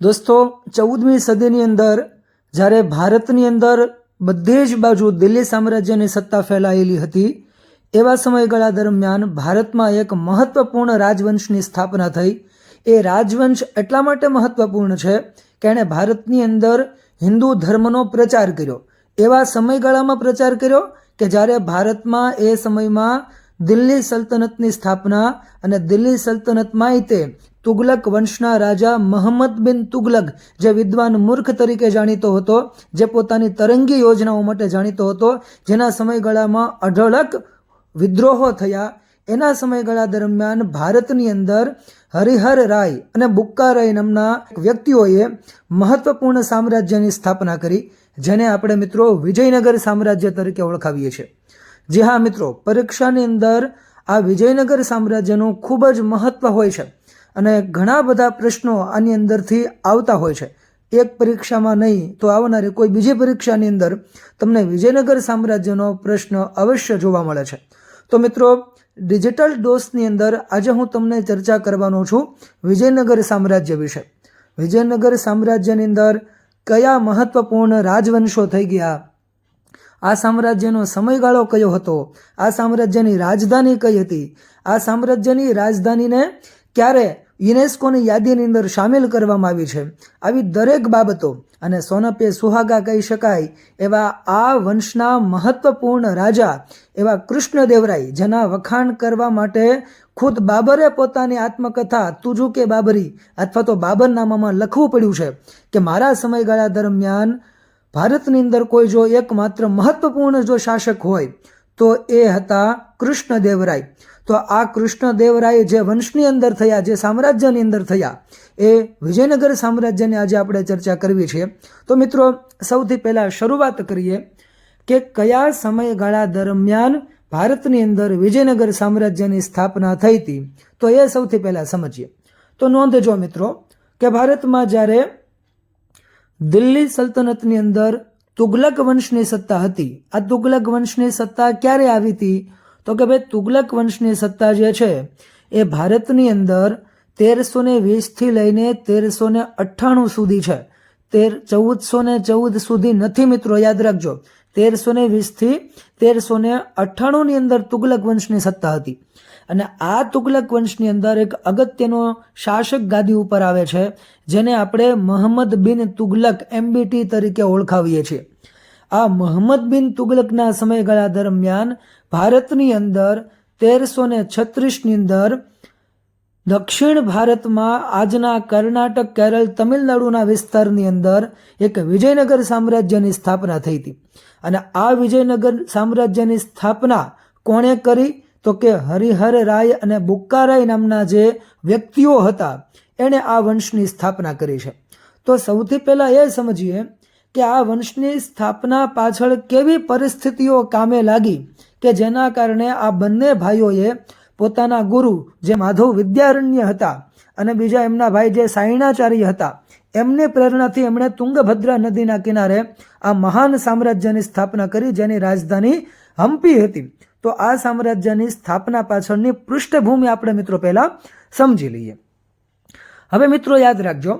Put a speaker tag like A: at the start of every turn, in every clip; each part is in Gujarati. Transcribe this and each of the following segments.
A: દોસ્તો, ચૌદમી સદીની અંદર જ્યારે ભારતની અંદર બધે જ બાજુ દિલ્હી સામ્રાજ્યની સત્તા ફેલાયેલી હતી, એવા સમયગાળા દરમિયાન ભારતમાં એક મહત્વપૂર્ણ રાજવંશની સ્થાપના થઈ. એ રાજવંશ એટલા માટે મહત્વપૂર્ણ છે કે એણે ભારતની અંદર હિન્દુ ધર્મનો પ્રચાર કર્યો. એવા સમયગાળામાં પ્રચાર કર્યો કે જ્યારે ભારતમાં એ સમયમાં દિલ્હી સલ્તનતની સ્થાપના અને દિલ્હી સલ્તનતમાંય તે તુગલક વંશના રાજા મહમ્મદ બિન તુગલક જે વિદ્વાન મૂર્ખ તરીકે જાણીતો હતો, જે પોતાની તરંગી યોજનાઓ માટે જાણીતો હતો, જેના સમયગાળામાં અઢળક વિદ્રોહો થયા. એના સમયગાળા દરમિયાન ભારતની અંદર હરિહર રાય અને બુક્કા રાય નામના વ્યક્તિઓએ મહત્વપૂર્ણ સામ્રાજ્યની સ્થાપના કરી, જેને આપણે મિત્રો વિજયનગર સામ્રાજ્ય તરીકે ઓળખાવીએ છીએ. જી હા મિત્રો, પરીક્ષાની અંદર આ વિજયનગર સામ્રાજ્યનું ખૂબ જ મહત્વ હોય છે અને ઘણા બધા પ્રશ્નો આની અંદરથી આવતા હોય છે. એક પરીક્ષામાં નહીં તો આવનારી કોઈ બીજી પરીક્ષાની અંદર તમને વિજયનગર સામ્રાજ્યનો પ્રશ્ન અવશ્ય જોવા મળે છે. તો મિત્રો, ડિજિટલ ડોસની અંદર આજે હું તમને ચર્ચા કરવાનો છું વિજયનગર સામ્રાજ્ય વિશે. વિજયનગર સામ્રાજ્યની અંદર કયા મહત્વપૂર્ણ રાજવંશો થઈ ગયા? આ સામ્રાજ્યનો સમયગાળો કયો હતો? આ સામ્રાજ્યની રાજધાની કઈ હતી? આ સામ્રાજ્યની રાજધાનીને ક્યારે યુનેસ્કોની યાદીની અંદર સામેલ કરવામાં આવી છે? આવી દરેક બાબતો અને સોનપે સુહાગા કહી શકાય એવા આ વંશના મહત્વપૂર્ણ રાજા એવા કૃષ્ણદેવરાય, જેના વખાણ કરવા માટે ખુદ બાબરે પોતાની આત્મકથા તુજુ કે બાબરી અથવા તો બાબરનામામાં લખવું પડ્યું છે કે મારા સમયગાળા દરમિયાન ભારતની અંદર કોઈ જો એકમાત્ર મહત્વપૂર્ણ જો શાસક હોય, તો એ હતા કૃષ્ણદેવરાય. તો આ કૃષ્ણદેવરાય જે વંશની અંદર થયા, જે સામ્રાજ્યની અંદર થયા, એ વિજયનગર સામ્રાજ્યની આજે આપણે ચર્ચા કરવી છે. તો મિત્રો, સૌથી પહેલાં શરૂઆત કરીએ કે કયા સમયગાળા દરમિયાન ભારતની અંદર વિજયનગર સામ્રાજ્યની સ્થાપના થઈ હતી. તો એ સૌથી પહેલાં સમજીએ. તો નોંધજો મિત્રો, કે ભારતમાં જ્યારે દિલ્હી સલ્તનતની અંદર તુગલક વંશની સત્તા હતી. આ તુગલક વંશની સત્તા ક્યારે આવી હતી? તો કે ભાઈ, તુગલક વંશની સત્તા જે છે, એ ભારતની અંદર તેરસો ને વીસથી લઈને તેરસો ને અઠ્ઠાણું સુધી છે. તેર, ચૌદસો ને ચૌદ સુધી નથી મિત્રો, યાદ રાખજો. તેરસો ને વીસથી તેરસો ને અઠ્ઠાણુંની અંદર તુગલક વંશની સત્તા હતી. અને આ તુગલક વંશની અંદર એક અગત્યનો શાસક ગાદી ઉપર આવે છે, જેને આપણે મોહમ્મદ બિન તુગલક એમબીટી તરીકે ઓળખાવીએ છીએ. આ મોહમ્મદ બિન તુગલકના સમયગાળા દરમિયાન ભારતની અંદર તેરસો ને છત્રીસની અંદર દક્ષિણ ભારતમાં આજના કર્ણાટક, કેરળ, તમિલનાડુના વિસ્તારની અંદર એક વિજયનગર સામ્રાજ્યની સ્થાપના થઈ હતી. અને આ વિજયનગર સામ્રાજ્યની સ્થાપના કોણે કરી? તો કે હરિહર રાય અને બુક્કારાય નામના જે વ્યક્તિઓ હતા, એણે આ વંશની સ્થાપના કરી છે. તો સૌથી પહેલાં એ સમજીએ કે આ વંશની સ્થાપના પાછળ કેવી પરિસ્થિતિઓ કામે લાગી કે જેના કારણે આ બંને ભાઈઓએ પોતાના ગુરુ જે માધવ વિદ્યારણ્ય હતા અને બીજા એમના ભાઈ જે સાયણાચાર્ય હતા, એમની પ્રેરણાથી એમણે તુંગભદ્રા નદીના કિનારે આ મહાન સામ્રાજ્યની સ્થાપના કરી, જેની રાજધાની હમ્પી હતી. તો આ સામ્રાજ્યની સ્થાપના પાછળની પૃષ્ઠભૂમિ આપણે મિત્રો પહેલાં સમજી લઈએ. હવે મિત્રો યાદ રાખજો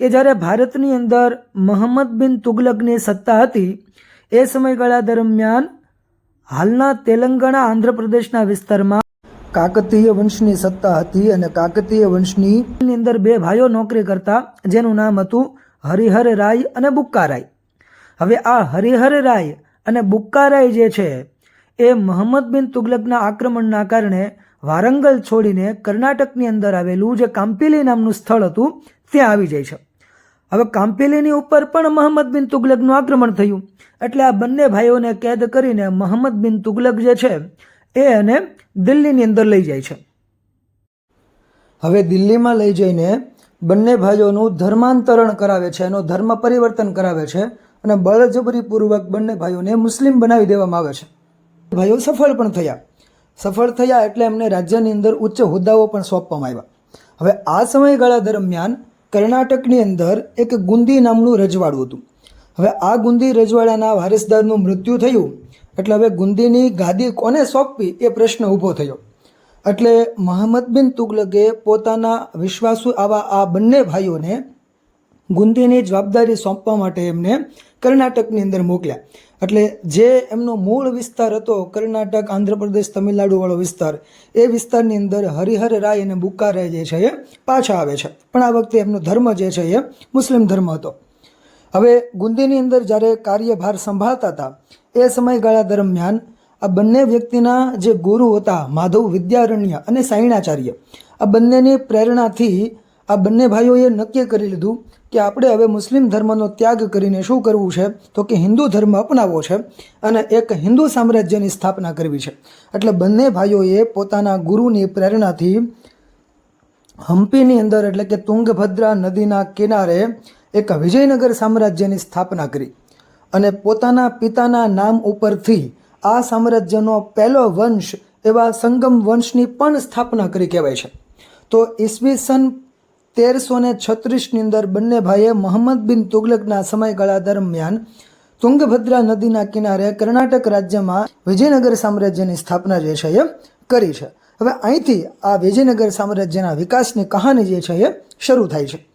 A: કે જ્યારે ભારતની અંદર મોહમ્મદ બિન તુગલકની સત્તા હતી, એ સમયગાળા દરમિયાન હાલના તેલંગાણા આંધ્રપ્રદેશના વિસ્તારમાં કાકતીય વંશની સત્તા હતી અને કાકતીય વંશની અંદર બે ભાઈઓ નોકરી કરતા, જેનું નામ હતું હરિહર રાય અને બુક્કા રાય. હવે આ હરિહર રાય અને બુક્કા રાય જે છે એ મોહમ્મદ બિન તુગલકના આક્રમણના કારણે વારંગલ છોડીને કર્ણાટકની અંદર આવેલું જે કામ્પિલી નામનું સ્થળ હતું, ત્યાં આવી જાય છે. હવે કામ્પિલીની ઉપર પણ મોહમ્મદ બિન તુગલકનું આક્રમણ થયું. એટલે આ બંને ભાઈઓને કેદ કરીને મોહમ્મદ બિન તુગલક જે છે, એ એને દિલ્હીની અંદર લઈ જાય છે. હવે દિલ્હીમાં લઈ જઈને બંને ભાઈઓનું ધર્માંતરણ કરાવે છે, એનો ધર્મ પરિવર્તન કરાવે છે અને બળજબરીપૂર્વક બંને ભાઈઓને મુસ્લિમ બનાવી દેવામાં આવે છે. ભાઈઓ સફળ પણ થયા. સફળ થયા એટલે એમને રાજ્યની અંદર ઉચ્ચ હોદ્દાઓ પણ સોંપવામાં આવ્યા. હવે આ સમયગાળા દરમિયાન કર્ણાટકની અંદર એક ગુંદી નામનું રજવાડું હતું. હવે આ ગુંદી રજવાડાના વારસદારનું મૃત્યુ થયું એટલે હવે ગુંદીની ગાદી કોને સોંપવી એ પ્રશ્ન ઊભો થયો. એટલે મોહમ્મદ બિન તુગલકે પોતાના વિશ્વાસુ આવા આ બંને ભાઈઓને ગુંદીની જવાબદારી સોંપવા માટે એમને કર્ણાટકની અંદર મોકલ્યા. એટલે જે એમનો મૂળ વિસ્તાર હતો, કર્ણાટક, આંધ્રપ્રદેશ, તમિલનાડુવાળો વિસ્તાર, એ વિસ્તારની અંદર હરિહર રાય અને બુક્કારાય જે છે એ પાછા આવે છે. પણ આ વખતે એમનો ધર્મ જે છે એ મુસ્લિમ ધર્મ હતો. હવે ગુંદીની અંદર જ્યારે કાર્યભાર સંભાળતા હતા, એ સમયગાળા દરમિયાન આ બંને વ્યક્તિના જે ગુરુ હતા, માધવ વિદ્યારણ્ય અને સાયણાચાર્ય, આ બંનેની પ્રેરણાથી આ બંને ભાઈઓએ નક્કી કરી લીધું કે આપણે હવે મુસ્લિમ ધર્મનો ત્યાગ કરીને શું કરવું છે? તો કે હિન્દુ ધર્મ અપનાવવો છે અને એક હિન્દુ સામ્રાજ્યની સ્થાપના કરવી છે. એટલે બંને ભાઈઓએ પોતાના ગુરુની પ્રેરણાથી હમ્પીની અંદર એટલે કે તુંગભદ્રા નદીના કિનારે એક વિજયનગર સામ્રાજ્યની સ્થાપના કરી અને પોતાના પિતાના નામ ઉપરથી આ સામ્રાજ્યનો પહેલો વંશ એવા સંગમ વંશની પણ સ્થાપના કરી કહેવાય છે. તો ઈસવીસન તેરસો ને છત્રીસની અંદર બંને ભાઈએ મોહમ્મદ બિન તુગલકના સમયગાળા દરમિયાન તુંગભદ્રા નદીના કિનારે કર્ણાટક રાજ્યમાં વિજયનગર સામ્રાજ્યની સ્થાપના જે છે એ કરી છે. હવે અહીંથી આ વિજયનગર સામ્રાજ્યના વિકાસની કહાની જે છે એ શરૂ થાય છે.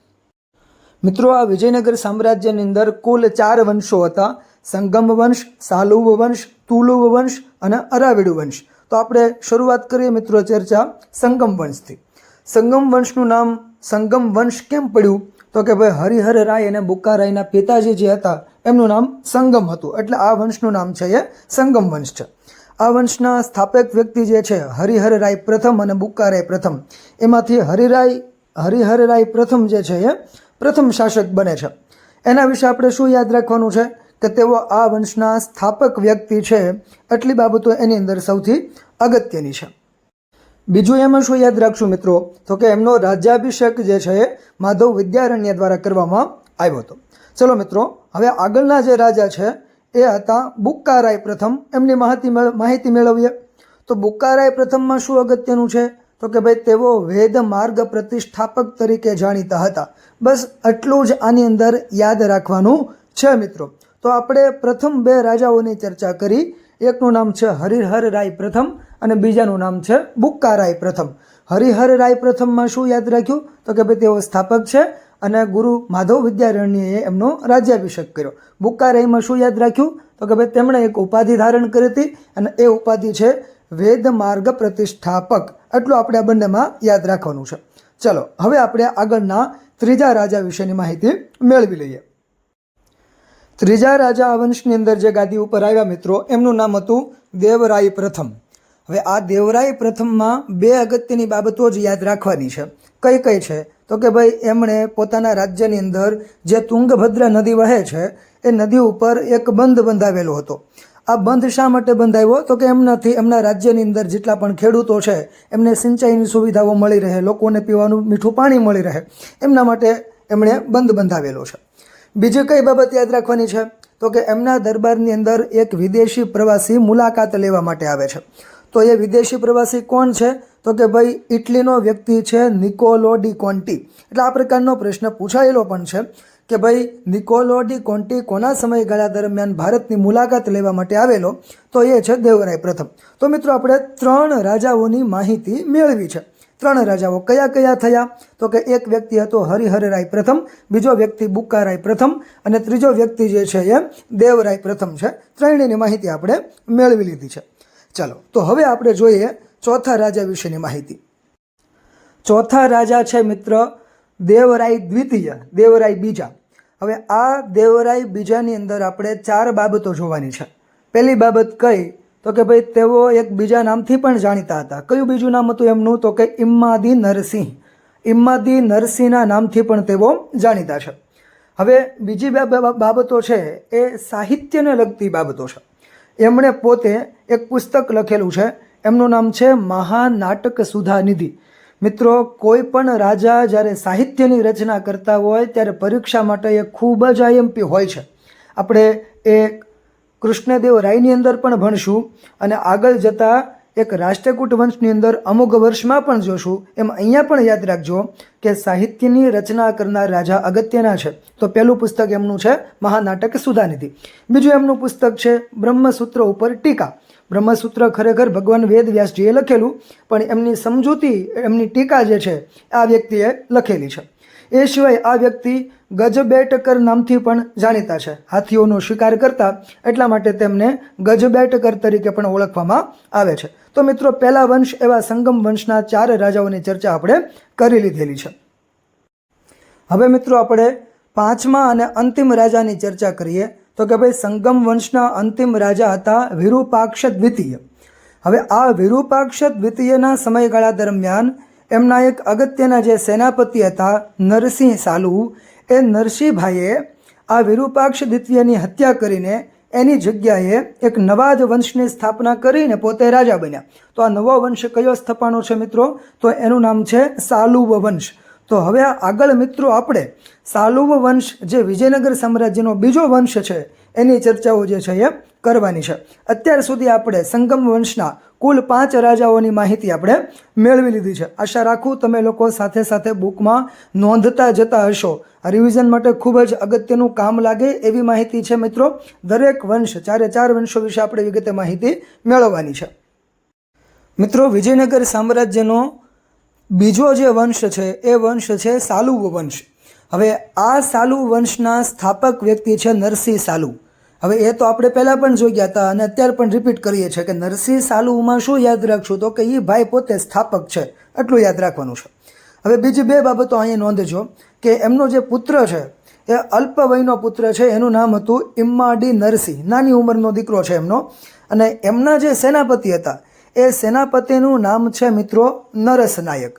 A: મિત્રો, આ વિજયનગર સામ્રાજ્યની અંદર કુલ ચાર વંશો હતા. સંગમ વંશ, સાલુવ વંશ, તુલુવ વંશ અને અરાવિડુ વંશ. તો આપણે શરૂઆત કરીએ મિત્રો ચર્ચા સંગમ વંશથી. સંગમ વંશનું નામ સંગમ વંશ કેમ પડ્યું? તો કે ભાઈ હરિહર રાય અને બુક્કારાયના પિતાજી જે હતા, એમનું નામ સંગમ હતું. એટલે આ વંશનું નામ છે એ સંગમ વંશ છે. આ વંશના સ્થાપક વ્યક્તિ જે છે, હરિહર રાય પ્રથમ અને બુક્કારાય પ્રથમ. એમાંથી હરિરાય, હરિહર રાય પ્રથમ જે છે એ પ્રથમ શાસક બને છે. એના વિશે આપણે શું યાદ રાખવાનું છે? કે તેઓ આ વંશના સ્થાપક વ્યક્તિ છે, એટલી બાબતો એની અંદર સૌથી અગત્યની છે. બીજું એમાં શું યાદ રાખશું મિત્રો, તો કે એમનો રાજ્યાભિષેક જે છે એ માધવ વિદ્યારણ્ય દ્વારા કરવામાં આવ્યો હતો. ચલો મિત્રો, હવે આગળના જે રાજા છે એ હતા બુક્કારાય પ્રથમ. એમની માહિતી માહિતી મેળવીએ. તો બુક્કારાય પ્રથમમાં શું અગત્યનું છે? તો કે ભાઈ તેઓ વેદ માર્ગ પ્રતિષ્ઠાપક તરીકે જાણીતા હતા. બસ આટલું જ આની અંદર યાદ રાખવાનું છે મિત્રો. તો આપણે પ્રથમ બે રાજાઓની ચર્ચા કરી. એકનું નામ છે હરિહર રાય પ્રથમ અને બીજાનું નામ છે બુક્કા રાય પ્રથમ. હરિહર રાય પ્રથમમાં શું યાદ રાખ્યું? તો કે ભાઈ તેઓ સ્થાપક છે અને ગુરુ માધવ વિદ્યારણ્યએ એમનો રાજ્યાભિષેક કર્યો. બુક્કારાયમાં શું યાદ રાખ્યું? તો કે ભાઈ તેમણે એક ઉપાધિ ધારણ કરી હતી અને એ ઉપાધિ છે વેદ માર્ગ પ્રતિષ્ઠાપક. એટલું આપણે આ બંનેમાં યાદ રાખવાનું છે. ચલો, હવે આપણે આગળના ત્રીજા રાજા વિશેની માહિતી મેળવી લઈએ. ત્રીજા રાજા આ વંશની અંદર જે ગાદી ઉપર આવ્યા મિત્રો, એમનું નામ હતું દેવરાય પ્રથમ. હવે આ દેવરાય પ્રથમમાં બે અગત્યની બાબતો જ યાદ રાખવાની છે. કઈ કઈ છે? તો કે ભાઈ, એમણે પોતાના રાજ્યની અંદર જે તુંગભદ્રા નદી વહે છે, એ નદી ઉપર એક બંધ બંધાવેલો હતો. આ બંધ શા માટે બંધાવ્યો તો કે એમનાથી એમના રાજ્યની અંદર જેટલા પણ ખેડૂતો છે, એમને સિંચાઈની સુવિધાઓ મળી રહે, લોકોને પીવાનું મીઠું પાણી મળી રહે. એમના માટે એમણે બંધ બંધાવેલો છે. બીજી કઈ બાબત યાદ રાખવાની છે? તો કે એમના દરબારની અંદર એક વિદેશી પ્રવાસી મુલાકાત લેવા માટે આવે છે. તો એ વિદેશી પ્રવાસી કોણ છે? તો કે ભાઈ, ઇટલીનો વ્યક્તિ છે નિકોલો ડી કોન્ટી. એટલે આ પ્રકારનો પ્રશ્ન પૂછાયેલો પણ છે કે ભાઈ, નિકોલો ડી કોન્ટી કોના સમયગાળા દરમિયાન ભારતની મુલાકાત લેવા માટે આવેલો? તો એ છે દેવરાય પ્રથમ. તો મિત્રો, આપણે ત્રણ રાજાઓની માહિતી મેળવી છે. ત્રણ રાજાઓ કયા કયા થયા? તો કે એક વ્યક્તિ હતો હરિહરરાય પ્રથમ, બીજો વ્યક્તિ બુક્કારાય પ્રથમ અને ત્રીજો વ્યક્તિ જે છે એ દેવરાય પ્રથમ છે. ત્રણેયની માહિતી આપણે મેળવી લીધી છે. ચાલો, તો હવે આપણે જોઈએ ચોથા રાજા વિશેની માહિતી. ચોથા રાજા છે મિત્ર દેવરાય દ્વિતીય દેવરાય બીજા. હવે આ દેવરાય બીજાની અંદર આપણે ચાર બાબતો જોવાની છે. પહેલી બાબત કઈ? તો કે ભાઈ તેઓ એક બીજા નામથી પણ જાણીતા હતા. કયું બીજું નામ હતું એમનું? તો કે ઇમ્માદી નરસિંહ. ઇમ્માદી નરસિંહના નામથી પણ તેઓ જાણીતા છે. હવે બીજી બે બાબતો છે, એ સાહિત્યને લગતી બાબતો છે. એમણે પોતે એક પુસ્તક લખેલું છે, એમનું નામ છે મહાનાટક સુધાનિધિ મિત્રો, કોઈ પણ રાજા જ્યારે સાહિત્યની રચના કરતા હોય, ત્યારે પરીક્ષા માટે એ ખૂબ જ આઈએમપી હોય છે. આપણે એ કૃષ્ણદેવ રાયની અંદર પણ ભણશું અને આગળ જતાં એક રાષ્ટ્રકૂટ વંશની અંદર અમુક વર્ષમાં પણ જોશું. એમ અહીંયા પણ યાદ રાખજો કે સાહિત્યની રચના કરનાર રાજા અગત્યના છે. તો પહેલું પુસ્તક એમનું છે મહાનાટક સુધાનિધિ. બીજું એમનું પુસ્તક છે બ્રહ્મસૂત્ર ઉપર ટીકા. બ્રહ્મસૂત્ર ખરેખર ભગવાન વેદ વ્યાસજીએ લખેલું, પણ એમની સમજૂતી, એમની ટીકા જે છે, આ વ્યક્તિએ લખેલી છે. એ સિવાય આ વ્યક્તિ ગજબેટકર નામથી પણ જાણીતા છે. હાથીઓનો શિકાર કરતા એટલા માટે તેમને ગજબેટકર તરીકે પણ ઓળખવામાં આવે છે. તો મિત્રો, પહેલા વંશ એવા સંગમ વંશના ચાર રાજાઓની ચર્ચા આપણે કરી લીધેલી છે. હવે મિત્રો, આપણે પાંચમા અને અંતિમ રાજાની ચર્ચા કરીએ. તો કે ભાઈ, સંગમ વંશના અંતિમ રાજા હતા વિરૂપાક્ષ દ્વિતીય હવે આ વિરૂપાક્ષ દ્વિતીયના સમયગાળા દરમિયાન એમના એક અગત્યના જે સેનાપતિ હતા, નરસિંહ સાલુ, એ નરસિંહભાઈએ આ વિરૂપાક્ષ દ્વિતીયની હત્યા કરીને એની જગ્યાએ એક નવા જ વંશની સ્થાપના કરીને પોતે રાજા બન્યા. તો આ નવો વંશ કયો સ્થપાનો છે મિત્રો? તો એનું નામ છે સાલુવ વંશ. તો હવે આગળ મિત્રો આપણે સાલુવ વંશ જે વિજયનગર સામ્રાજ્યનો બીજો વંશ છે, એની ચર્ચાઓ જે છે એ કરવાની છે. અત્યાર સુધી આપણે સંગમ વંશના કુલ પાંચ રાજાઓની માહિતી આપણે મેળવી લીધી છે. આશા રાખું તમે લોકો સાથે સાથે બુકમાં નોંધતા જતા હશો. આ રિવિઝન માટે ખૂબ જ અગત્યનું કામ લાગે એવી માહિતી છે મિત્રો. દરેક વંશ, ચારે ચાર વંશો વિશે આપણે વિગતે માહિતી મેળવવાની છે. મિત્રો, વિજયનગર સામ્રાજ્યનો બીજો જે વંશ છે, એ વંશ છે સાલુ વંશ. હવે આ સાલુ વંશના સ્થાપક વ્યક્તિ છે નરસિંહ સાલુ હવે એ તો આપણે પહેલાં પણ જોઈ ગયા હતા અને અત્યારે પણ રિપીટ કરીએ છીએ કે નરસિંહ સાલુમાં શું યાદ રાખશું તો કે એ ભાઈ પોતે સ્થાપક છે એટલું યાદ રાખવાનું છે. હવે બીજી બે બાબતો અહીંયા નોંધજો કે એમનો જે પુત્ર છે, એ અલ્પ વયનો પુત્ર છે, એનું નામ હતું ઇમ્માડી નરસિંહ, નાની ઉંમરનો દીકરો છે એમનો. અને એમના જે સેનાપતિ હતા, એ સેનાપતિનું નામ છે મિત્રો નરસ નાયક.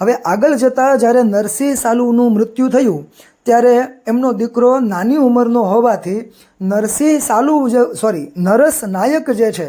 A: હવે આગળ જતાં જ્યારે નરસિંહ સાલુનું મૃત્યુ થયું ત્યારે એમનો દીકરો નાની ઉંમરનો હોવાથી નરસિંહ સાલુ જે સોરી નરસ નાયક જે છે,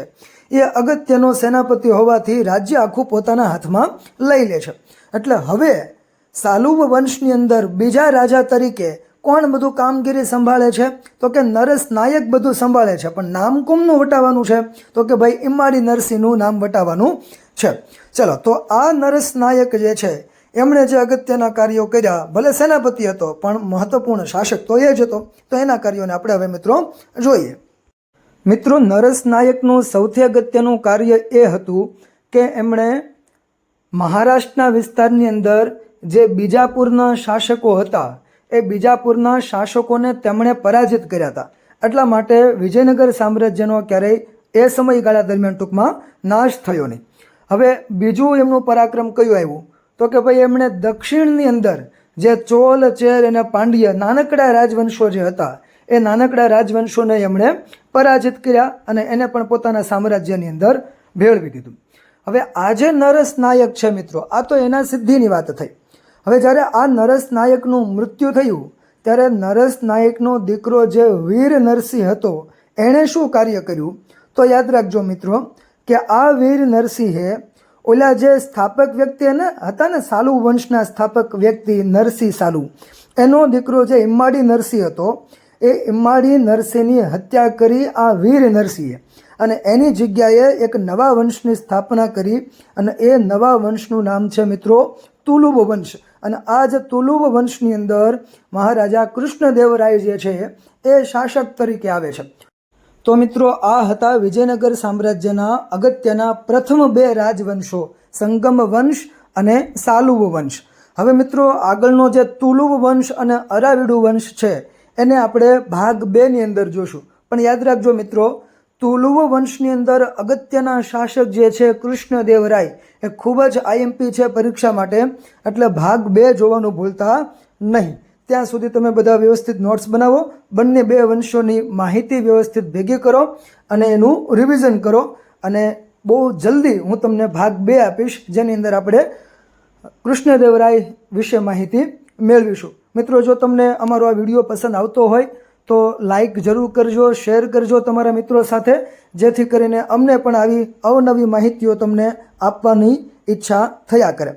A: એ અગત્યનો સેનાપતિ હોવાથી રાજ્ય આખું પોતાના હાથમાં લઈ લે છે. એટલે હવે સાલુવ વંશની અંદર બીજા રાજા તરીકે કોણ બધું કામગીરી સંભાળે છે? તો કે નરસ નાયક બધું સંભાળે છે. પણ નામ કોમનું વટાવવાનું છે? તો કે ભાઈ ઇમાડી નરસિંહનું નામ વટાવવાનું છે. ચલો, તો આ નરસ નાયક જે છે એમણે જે અગત્યના કાર્યો કર્યા, ભલે સેનાપતિ હતો, પણ મહત્વપૂર્ણ શાસક તો એ જ હતો. તો એના કાર્યોને આપણે હવે મિત્રો જોઈએ. મિત્રો નરસ નાયકનું સૌથી અગત્યનું કાર્ય એ હતું કે એમણે મહારાષ્ટ્રના વિસ્તારની અંદર જે બીજાપુરના શાસકો હતા, એ બીજાપુરના શાસકોને તેમણે પરાજિત કર્યા હતા. એટલા માટે વિજયનગર સામ્રાજ્યનો ક્યારેય એ સમયગાળા દરમિયાન ટૂંકમાં નાશ થયો નહીં. હવે બીજું એમનું પરાક્રમ કયું આવ્યું? તો કે ભાઈ એમણે દક્ષિણની અંદર જે ચોલ, ચેર અને પાંડ્ય નાનકડા રાજવંશો જે હતા, એ નાનકડા રાજવંશોને એમણે પરાજિત કર્યા અને એને પણ પોતાના સામ્રાજ્યની અંદર ભેળવી દીધું. હવે આજે નરસ નાયક છે મિત્રો, આ તો એના સિદ્ધિની વાત થઈ. હવે જ્યારે આ નરસ નાયકનું મૃત્યુ થયું, ત્યારે નરસ નાયકનો દીકરો જે વીર નરસિંહ હતો, એણે શું કાર્ય કર્યું? તો યાદ રાખજો મિત્રો, કે આ વીર નરસિંહે ઓલા જે સ્થાપક વ્યક્તિ એને હતા ને સાલુ વંશના સ્થાપક વ્યક્તિ નરસિંહ સાલુ. એનો દીકરો જે ઇમ્માડી નરસિંહ હતો, એ ઇમ્માડી નરસિંહની હત્યા કરી આ વીર નરસિંહે. અને એની જગ્યાએ એક નવા વંશની સ્થાપના કરી અને એ નવા વંશનું નામ છે મિત્રો તુલુબ વંશ. અને આ જે તુલુબ વંશની અંદર મહારાજા કૃષ્ણદેવરાય જે છે, એ શાસક તરીકે આવે છે. તો મિત્રો, આ હતા વિજયનગર સામ્રાજ્યના અગત્યના પ્રથમ બે રાજવંશો, સંગમ વંશ અને સાલુવ વંશ. હવે મિત્રો, આગળનો જે તુલુવ વંશ અને અરાવિડુ વંશ છે, એને આપણે ભાગ બેની અંદર જોશું. પણ યાદ રાખજો મિત્રો, તુલુવ વંશની અંદર અગત્યના શાસક જે છે કૃષ્ણદેવરાય એ ખૂબ જ આઈએમપી છે પરીક્ષા માટે, એટલે ભાગ બે જોવાનું ભૂલતા નહીં. ત્યાં સુધી તમે બધા વ્યવસ્થિત નોટ્સ બનાવો, બંને બે વંશોની માહિતી વ્યવસ્થિત ભેગી કરો અને એનું રિવિઝન કરો. અને બહુ જલ્દી હું તમને ભાગ બે આપીશ, જેની અંદર આપણે કૃષ્ણદેવરાય વિશે માહિતી મેળવીશું. મિત્રો, જો તમને અમારો આ વીડિયો પસંદ આવતો હોય, તો લાઈક જરૂર કરજો શેર કરજો તમારા મિત્રો સાથે, જેથી કરીને અમને પણ આવી અવનવી માહિતીઓ તમને આપવાની ઈચ્છા થયા કરે.